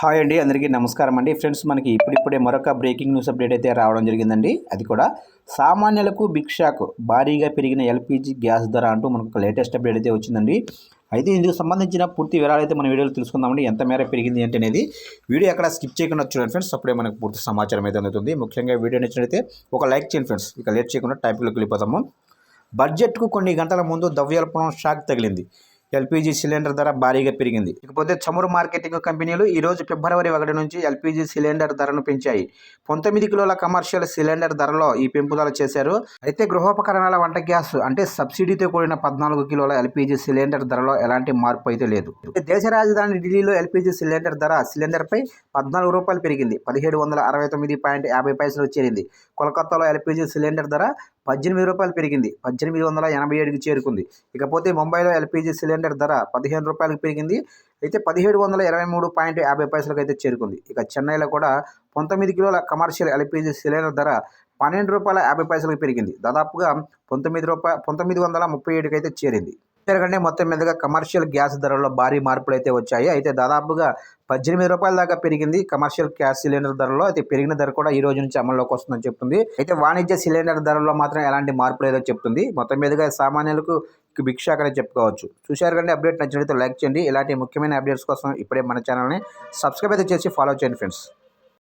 Hi అండి అందరికీ నమస్కారం అండి. ఫ్రెండ్స్ మనకి ఇప్పుడిప్పుడే మరొక బ్రేకింగ్ న్యూస్ అప్డేట్ అయితే రావడం జరిగిందండి. అది కూడా సామాన్యులకు భిక్షాకు భారీగా పెరిగిన ఎల్పిజి గ్యాస్ ధర అంటూ మనకు ఒక లేటెస్ట్ అప్డేట్ అయితే వచ్చిందండి. అయితే ఇందుకు సంబంధించిన పూర్తి వివరాలు అయితే మన వీడియోలో తెలుసుకుందామండి. ఎంత మేర పెరిగింది అంటే అనేది వీడియో ఎక్కడ స్కిప్ చేయకుండా చూడండి ఫ్రెండ్స్. అప్పుడే మనకు పూర్తి సమాచారం అయితే అందుతుంది. ముఖ్యంగా వీడియో నచ్చినట్లయితే ఒక లైక్ చేయండి ఫ్రెండ్స్. ఇక లేట్ చేయకుండా టాపిక్లోకి వెళ్ళిపోతాము బడ్జెట్కు కొన్ని గంటల ముందు ద్రవ్యోల్బణం షాక్ తగిలింది. ఎల్పీజీ సిలిండర్ ధర భారీగా పెరిగింది. ఇకపోతే చమురు మార్కెటింగ్ కంపెనీలు ఈ రోజు ఫిబ్రవరి ఒకటి నుంచి ఎల్పీజీ సిలిండర్ ధరను పెంచాయి. పంతొమ్మిది కిలోల కమర్షియల్ సిలిండర్ ధరలో ఈ పెంపుదల చేశారు. అయితే గృహోపకరణాల వంట గ్యాస్ అంటే సబ్సిడీతో కూడిన పద్నాలుగు కిలోల ఎల్పీజీ సిలిండర్ ధరలో ఎలాంటి మార్పు అయితే లేదు. దేశ రాజధాని ఢిల్లీలో ఎల్పీజీ సిలిండర్ ధర సిలిండర్ పై పద్నాలుగు రూపాయలు పెరిగింది. పదిహేడు వందల అరవై తొమ్మిది పాయింట్ యాభై పైసలు చేరింది. కోల్కతాలో ఎల్పీజీ సిలిండర్ ధర పద్దెనిమిది రూపాయలు పెరిగింది. పద్దెనిమిది వందల ఎనభై ఏడుకి చేరుకుంది. ఇకపోతే ముంబైలో ఎల్పిజి సిలిండర్ ధర పదిహేను రూపాయలకు పెరిగింది. అయితే పదిహేడు వందల ఇరవై మూడు పాయింట్ యాభై పైసలకు అయితే చేరుకుంది. ఇక చెన్నైలో కూడా పంతొమ్మిది కిలోల కమర్షియల్ ఎల్పిజి సిలిండర్ ధర పన్నెండు రూపాయల యాభై పైసలకు పెరిగింది. దాదాపుగా పంతొమ్మిది రూపాయ పంతొమ్మిది వందల ముప్పై ఏడుకి అయితే చేరింది. తిరగండి మొత్తం మీదుగా కమర్షియల్ గ్యాస్ ధరల్లో భారీ మార్పులు అయితే వచ్చాయి. అయితే దాదాపుగా పద్దెనిమిది రూపాయల దాకా పెరిగింది కమర్షియల్ గ్యాస్ సిలిండర్ ధరలో అయితే పెరిగిన ధర కూడా ఈ రోజు నుంచి అమల్లోకి వస్తుందని చెప్తుంది. అయితే వాణిజ్య సిలిండర్ ధరల్లో మాత్రం ఎలాంటి మార్పు లేదో చెప్తుంది. మొత్తం మీదుగా సామాన్యులకు భిక్షాకనే చెప్పుకోవచ్చు. చూశారు కంటే అప్డేట్ నచ్చినట్లయితే లైక్ చేయండి. ఇలాంటి ముఖ్యమైన అప్డేట్స్ కోసం ఇప్పుడే మన ఛానల్ని సబ్స్క్రైబ్ అయితే చేసి ఫాలో చేయండి ఫ్రెండ్స్.